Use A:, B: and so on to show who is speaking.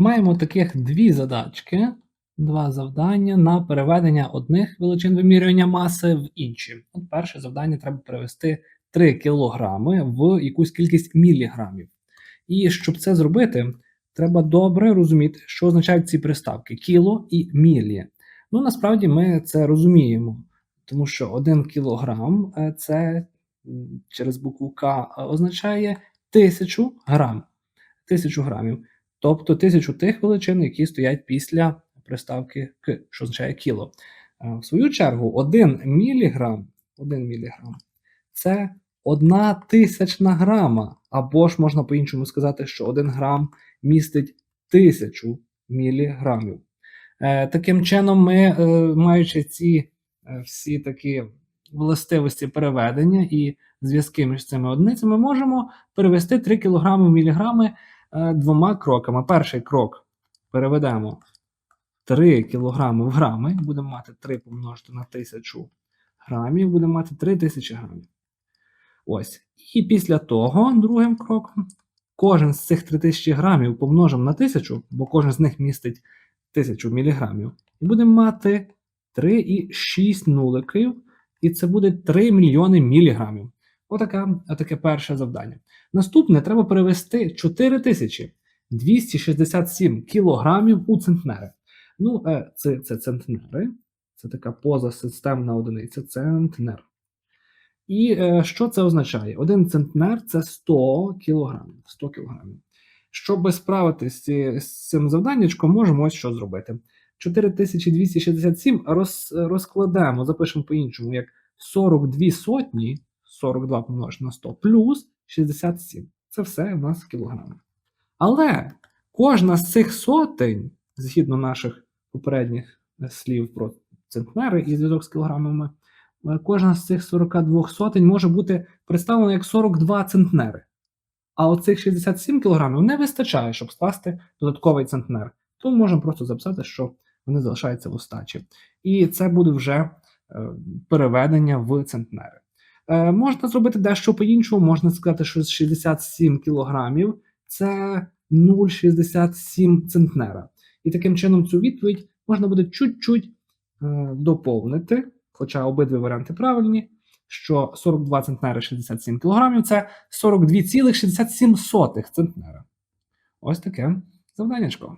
A: Маємо таких дві задачки, два завдання на переведення одних величин вимірювання маси в інші. От перше завдання треба перевести 3 кілограми в якусь кількість міліграмів. І щоб це зробити, треба добре розуміти, що означають ці приставки кіло і мілі. Ну, насправді ми це розуміємо, тому що 1 кілограм е, це через букву К означає 1000 грам. 1000 грамів. Тобто тисячу тих величин, які стоять після приставки К, що означає кіло. Е, В свою чергу, 1 міліграм, 1 міліграм це одна тисячна грама. Або ж можна по-іншому сказати, що 1 грам містить тисячу міліграмів. Е, Таким чином, ми, е, маючи ці всі такі властивості переведення і зв'язки між цими одиницями, можемо перевести 3 кг міліграми двома кроками. Перший крок переведемо 3 кг в грами, будемо мати 3 помножити на 1000 грамів, будемо мати 3000 грамів. Ось. І після того, другим кроком, кожен з цих 3000 грамів помножимо на 1000, бо кожен з них містить 1000 міліграмів, і будемо мати 3,6 нуликів, і це буде 3 мільйони міліграмів. Отака, отаке перше завдання. Наступне треба перевести 4267 кілограмів у центнери. Ну, е, це, це центнери, це така позасистемна одиниця, центнер. І е, що це означає? Один центнер це 100 кілограмів. 100 кілограмів. Щоб справитися з, цим завданнячком, можемо ось що зробити. 4267 роз, розкладемо, запишемо по-іншому, як 42 сотні, 42 помножити на 100, плюс 67. Це все у нас кілограми. Але кожна з цих сотень, згідно наших попередніх е, слів про центнери і зв'язок з кілограмами, е, кожна з цих 42 сотень може бути представлена як 42 центнери. А оцих 67 кілограмів не вистачає, щоб скласти додатковий центнер. Тому можемо просто записати, що вони залишаються в остачі. І це буде вже е, переведення в центнери. Е, можна зробити дещо по-іншому, можна сказати, що 67 кілограмів це 0,67 центнера. І таким чином цю відповідь можна буде чуть-чуть е, доповнити, хоча обидві варіанти правильні, що 42 центнери 67 кілограмів це 42,67 центнера. Ось таке завданнячко.